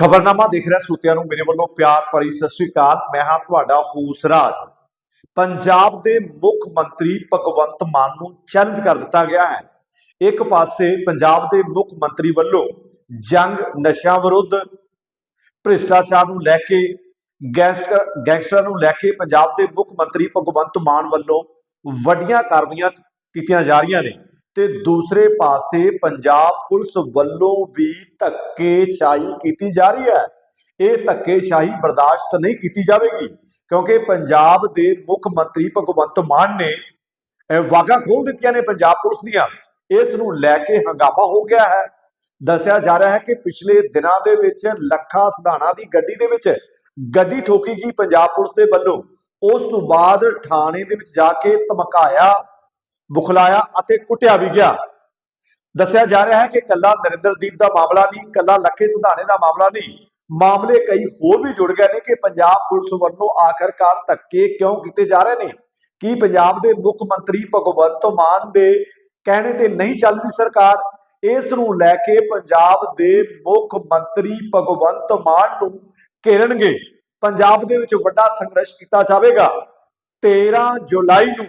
ਖਬਰਨਾਮਾ ਦੇਖ ਰਿਹਾ ਸੂਤਿਆਂ ਨੂੰ ਮੇਰੇ ਵੱਲੋਂ ਪਿਆਰ ਭਰੀ ਸਤਿ ਸ੍ਰੀ ਅਕਾਲ। ਮੈਂ ਹਾਂ ਤੁਹਾਡਾ ਹੂਸਰਾਜ। ਪੰਜਾਬ ਦੇ ਮੁੱਖ ਮੰਤਰੀ ਭਗਵੰਤ ਮਾਨ ਨੂੰ ਚੈਲੰਜ ਕਰ ਦਿੱਤਾ ਗਿਆ ਹੈ। ਇੱਕ ਪਾਸੇ ਪੰਜਾਬ ਦੇ ਮੁੱਖ ਮੰਤਰੀ ਵੱਲੋਂ ਜੰਗ ਨਸ਼ਿਆਂ ਵਿਰੁੱਧ ਭ੍ਰਿਸ਼ਟਾਚਾਰ ਨੂੰ ਲੈ ਕੇ ਗੈਂਗਸਟਰ ਗੈਂਗਸਟਰਾਂ ਨੂੰ ਲੈ ਕੇ ਪੰਜਾਬ ਦੇ ਮੁੱਖ ਮੰਤਰੀ ਭਗਵੰਤ ਮਾਨ ਵੱਲੋਂ ਵੱਡੀਆਂ ਕਾਰਵਾਈਆਂ ਕੀਤੀਆਂ ਜਾ ਰਹੀਆਂ ਨੇ। ਤੇ ਦੂਸਰੇ ਪਾਸੇ ਪੰਜਾਬ ਪੁਲਿਸ ਵੱਲੋਂ ਵੀ ਧੱਕੇਸ਼ਾਹੀ ਕੀਤੀ ਜਾ ਰਹੀ ਹੈ। ਇਹ ਧੱਕੇਸ਼ਾਹੀ ਬਰਦਾਸ਼ਤ ਨਹੀਂ ਕੀਤੀ ਜਾਵੇਗੀ, ਕਿਉਂਕਿ ਪੰਜਾਬ ਦੇ ਮੁੱਖ ਮੰਤਰੀ ਭਗਵੰਤ ਮਾਨ ਨੇ ਇਹ ਵਾਗਾ ਖੋਲ ਦਿੱਤੀਆਂ ਨੇ ਪੰਜਾਬ ਪੁਲਿਸ ਦੀਆਂ। ਇਸ ਨੂੰ ਲੈ ਕੇ ਹੰਗਾਮਾ ਹੋ ਗਿਆ ਹੈ। ਦੱਸਿਆ ਜਾ ਰਿਹਾ ਹੈ ਕਿ ਪਿਛਲੇ ਦਿਨਾਂ ਦੇ ਵਿੱਚ ਲੱਖਾ ਸਧਾਣਾ ਦੀ ਗੱਡੀ ਦੇ ਵਿੱਚ ਗੱਡੀ ਠੋਕੀ ਗਈ ਪੰਜਾਬ ਪੁਲਿਸ ਦੇ ਵੱਲੋਂ। ਉਸ ਤੋਂ ਬਾਅਦ ਥਾਣੇ ਦੇ ਵਿੱਚ ਜਾ ਕੇ ਧਮਕਾਇਆ ਬੁਖਲਾਇਆ ਅਤੇ ਕੁੱਟਿਆ ਵੀ ਗਿਆ। ਦੱਸਿਆ ਜਾ ਰਿਹਾ ਹੈ ਕਿ ਕੱਲਾ ਨਰਿੰਦਰਦੀਪ ਦਾ ਮਾਮਲਾ ਨਹੀਂ, ਕੱਲਾ ਲੱਖੇ ਸਿਧਾਣੇ ਦਾ ਮਾਮਲਾ ਨਹੀਂ। ਮਾਮਲੇ ਕਈ ਹੋਰ ਵੀ ਜੁੜ ਗਏ ਨੇ ਕਿ ਪੰਜਾਬ ਪੁਲਿਸ ਵੱਲੋਂ ਆਖਰਕਾਰ ਧੱਕੇ ਕਿਉਂ ਕੀਤੇ ਜਾ ਰਹੇ ਨੇ? ਕੀ ਪੰਜਾਬ ਦੇ ਮੁੱਖ ਮੰਤਰੀ ਭਗਵੰਤ ਮਾਨ ਦੇ ਕਹਿਣੇ ਤੇ ਨਹੀਂ ਚੱਲ ਰਹੀ ਸਰਕਾਰ? ਇਸ ਨੂੰ ਲੈ ਕੇ ਪੰਜਾਬ ਦੇ ਮੁੱਖ ਮੰਤਰੀ ਭਗਵੰਤ ਮਾਨ ਨੂੰ ਘੇਰਨਗੇ। ਪੰਜਾਬ ਦੇ ਵਿੱਚ ਵੱਡਾ ਸੰਘਰਸ਼ ਕੀਤਾ ਜਾਵੇਗਾ। 13 ਜੁਲਾਈ ਨੂੰ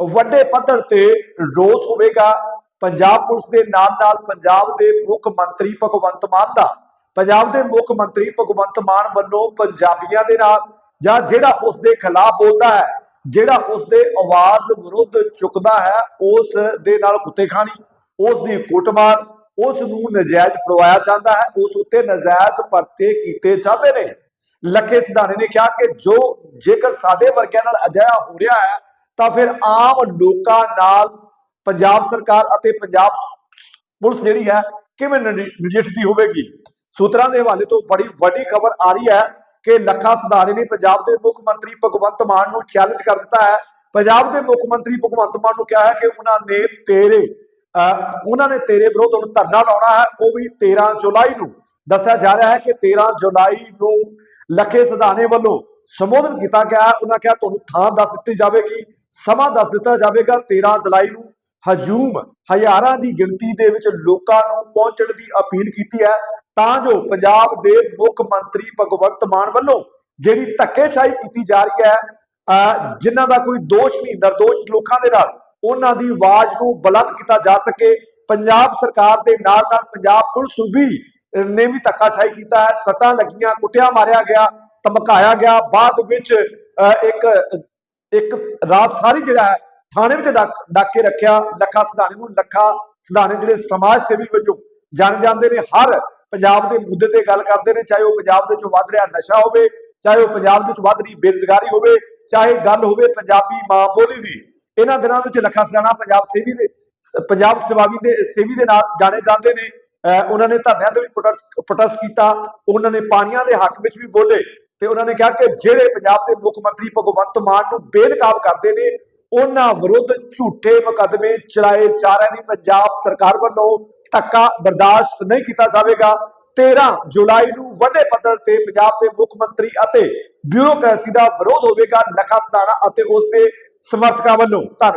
ਵੱਡੇ ਪੱਧਰ ਤੇ ਰੋਸ ਹੋਵੇਗਾ। ਪੰਜਾਬ ਪੁਲਿਸ ਦੇ ਨਾਲ ਨਾਲ ਪੰਜਾਬ ਦੇ ਮੁੱਖ ਮੰਤਰੀ ਭਗਵੰਤ ਮਾਨ ਦਾ। ਪੰਜਾਬ ਦੇ ਮੁੱਖ ਮੰਤਰੀ ਭਗਵੰਤ ਮਾਨ ਵੱਲੋਂ ਪੰਜਾਬੀਆਂ ਦੇ ਨਾਲ ਜਾਂ ਜਿਹੜਾ ਉਸ ਦੇ ਖਿਲਾਫ ਬੋਲਦਾ ਹੈ, ਜਿਹੜਾ ਉਸ ਦੇ ਆਵਾਜ਼ ਵਿਰੁੱਧ ਚੁੱਕਦਾ ਹੈ, ਉਸ ਦੇ ਨਾਲ ਕੁੱਤੇ ਖਾਣੀ ਉਸ ਦੀ ਕੁੱਟਮਾਰ, ਉਸ ਨੂੰ ਨਜਾਇਜ਼ ਫੜਵਾਇਆ ਜਾਂਦਾ ਹੈ, ਉਸ ਉੱਤੇ ਨਜਾਇਜ਼ ਪਰਚੇ ਕੀਤੇ ਜਾਂਦੇ ਨੇ। ਲੱਖੇ ਸਿਧਾਣੇ ਨੇ ਕਿਹਾ ਕਿ ਜੋ ਜੇਕਰ ਸਾਡੇ ਵਰਗਿਆਂ ਨਾਲ ਅਜਿਹਾ ਹੋ ਰਿਹਾ ਹੈ ਤਾਂ ਫਿਰ ਆਮ ਲੋਕਾਂ ਨਾਲ ਪੰਜਾਬ ਸਰਕਾਰ ਅਤੇ ਪੰਜਾਬ ਪੁਲਿਸ ਜਿਹੜੀ ਹੈ ਕਿਵੇਂ ਨਜਿੱਠਦੀ ਹੋਵੇਗੀ? ਸੂਤਰਾਂ ਦੇ ਹਵਾਲੇ ਤੋਂ ਬੜੀ ਵੱਡੀ ਖਬਰ ਆ ਰਹੀ ਹੈ ਕਿ ਲੱਖਾ ਸਿਧਾਣੇ ਨੇ ਪੰਜਾਬ ਦੇ ਮੁੱਖ ਮੰਤਰੀ ਭਗਵੰਤ ਮਾਨ ਨੂੰ ਚੈਲੰਜ ਕਰ ਦਿੱਤਾ ਹੈ। ਪੰਜਾਬ ਦੇ ਮੁੱਖ ਮੰਤਰੀ ਭਗਵੰਤ ਮਾਨ ਨੂੰ ਕਿਹਾ ਹੈ ਕਿ ਉਹਨਾਂ ਨੇ ਤੇਰੇ ਉਹਨਾਂ ਨੇ ਤੇਰੇ ਵਿਰੁੱਧ ਹੁਣ ਧਰਨਾ ਲਾਉਣਾ ਹੈ। ਉਹ ਵੀ 13 ਜੁਲਾਈ ਨੂੰ। ਦੱਸਿਆ ਜਾ ਰਿਹਾ ਹੈ ਕਿ 13 ਜੁਲਾਈ ਨੂੰ ਲੱਖੇ ਸਿਧਾਣੇ ਵੱਲੋਂ ਸੰਬੋਧਨ ਕੀਤਾ ਗਿਆ, ਉਹਨਾਂ ਕਿਹਾ ਤੁਹਾਨੂੰ ਥਾਂ ਦੱਸ ਦਿੱਤੀ ਜਾਵੇਗੀ, ਸਮਾਂ ਦੱਸ ਦਿੱਤਾ ਜਾਵੇਗਾ 13 ਜੁਲਾਈ ਨੂੰ ਹਜੂਮ ਹਜ਼ਾਰਾਂ ਦੀ ਗਿਣਤੀ ਦੇ ਵਿੱਚ ਲੋਕਾਂ ਨੂੰ ਪਹੁੰਚਣ ਦੀ ਅਪੀਲ ਕੀਤੀ ਹੈ। ਤਾਂ ਜੋ ਪੰਜਾਬ ਦੇ ਮੁੱਖ ਮੰਤਰੀ ਭਗਵੰਤ ਮਾਨ ਵੱਲੋਂ ਜਿਹੜੀ ਧੱਕੇਸ਼ਾਹੀ ਕੀਤੀ ਜਾ ਰਹੀ ਹੈ, ਅਹ ਜਿਨ੍ਹਾਂ ਦਾ ਕੋਈ ਦੋਸ਼ ਨਹੀਂ ਨਿਰਦੋਸ਼ ਲੋਕਾਂ ਦੇ ਨਾਲ ਉਹਨਾਂ ਦੀ ਆਵਾਜ਼ ਨੂੰ ਬੁਲੰਦ ਕੀਤਾ ਜਾ ਸਕੇ। ਪੰਜਾਬ ਸਰਕਾਰ ਦੇ ਨਾਲ ਨਾਲ ਪੰਜਾਬ ਪੁਲਿਸ ਵੀ ਨੇ ਵੀ ਧੱਕਾਸ਼ਾਹੀ ਕੀਤਾ ਹੈ। ਸੱਟਾਂ ਲੱਗੀਆਂ, ਕੁੱਟਿਆ ਮਾਰਿਆ ਗਿਆ, ਧਮਕਾਇਆ ਗਿਆ। ਬਾਅਦ ਵਿੱਚ ਇੱਕ ਇੱਕ ਰਾਤ ਸਾਰੀ ਜਿਹੜਾ ਹੈ, ਥਾਣੇ ਵਿੱਚ ਡੱਕ ਕੇ ਰੱਖਿਆ। ਲੱਖਾ ਸਿਧਾਣੇ ਨੂੰ ਲੱਖਾ ਸਿਧਾਣੇ ਜਿਹੜੇ ਸਮਾਜ ਸੇਵੀ ਵਜੋਂ ਜਾਣ ਜਾਂਦੇ ਨੇ। ਹਰ ਪੰਜਾਬ ਦੇ ਮੁੱਦੇ ਤੇ ਗੱਲ ਕਰਦੇ ਨੇ। ਚਾਹੇ ਉਹ ਪੰਜਾਬ ਦੇ ਵਿੱਚ ਵੱਧ ਰਿਹਾ ਨਸ਼ਾ ਹੋਵੇ, ਚਾਹੇ ਉਹ ਪੰਜਾਬ ਦੇ ਵਿੱਚ ਵੱਧ ਰਹੀ ਬੇਰੁਜ਼ਗਾਰੀ ਹੋਵੇ, ਚਾਹੇ ਗੱਲ ਹੋਵੇ ਪੰਜਾਬੀ ਮਾਂ ਬੋਲੀ ਦੀ। ਇਹਨਾਂ ਦਿਨਾਂ ਵਿੱਚ ਲੱਖਾ ਸਿਧਾਣਾ ਪੰਜਾਬ ਸੇਵੀ ਦੇ, ਪੰਜਾਬ ਸੇਵਾਵੀ ਦੇ, ਸੇਵੀ ਦੇ ਨਾਲ ਜਾਣੇ ਜਾਂਦੇ ਨੇ। ਉਹਨਾਂ ਨੇ ਧਰਨਿਆਂ ਤੇ ਵੀ ਪ੍ਰੋਟੈਸਟ ਕੀਤਾ। ਉਹਨਾਂ ਨੇ ਪਾਣੀਆਂ ਦੇ ਹੱਕ ਵਿੱਚ ਵੀ ਬੋਲੇ ਤੇ ਉਹਨਾਂ ਨੇ ਕਿਹਾ ਕਿ ਜਿਹੜੇ ਪੰਜਾਬ ਦੇ ਮੁੱਖ ਮੰਤਰੀ ਭਗਵੰਤ ਮਾਨ ਨੂੰ ਬੇਨਕਾਬ ਕਰਦੇ ਨੇ, ਉਹਨਾਂ ਵਿਰੁੱਧ ਝੂਠੇ ਮੁਕੱਦਮੇ ਚਲਾਏ ਜਾ ਰਹੇ ਨੇ। ਪੰਜਾਬ ਸਰਕਾਰ ਵੱਲੋਂ ਧੱਕਾ ਬਰਦਾਸ਼ਤ ਨਹੀਂ ਕੀਤਾ ਜਾਵੇਗਾ। 13 ਜੁਲਾਈ ਨੂੰ ਵੱਡੇ ਪੱਧਰ ਤੇ ਪੰਜਾਬ ਦੇ ਮੁੱਖ ਮੰਤਰੀ ਅਤੇ ਬਿਊਰੋਕ੍ਰੇਸੀ ਦਾ ਵਿਰੋਧ ਹੋਵੇਗਾ। ਲੱਖਾ ਸਦਾਣਾ ਅਤੇ ਉਸ ਦੇ ਸਮਰਥਕਾਂ ਵੱਲੋਂ ਧੰਨਵਾਦ।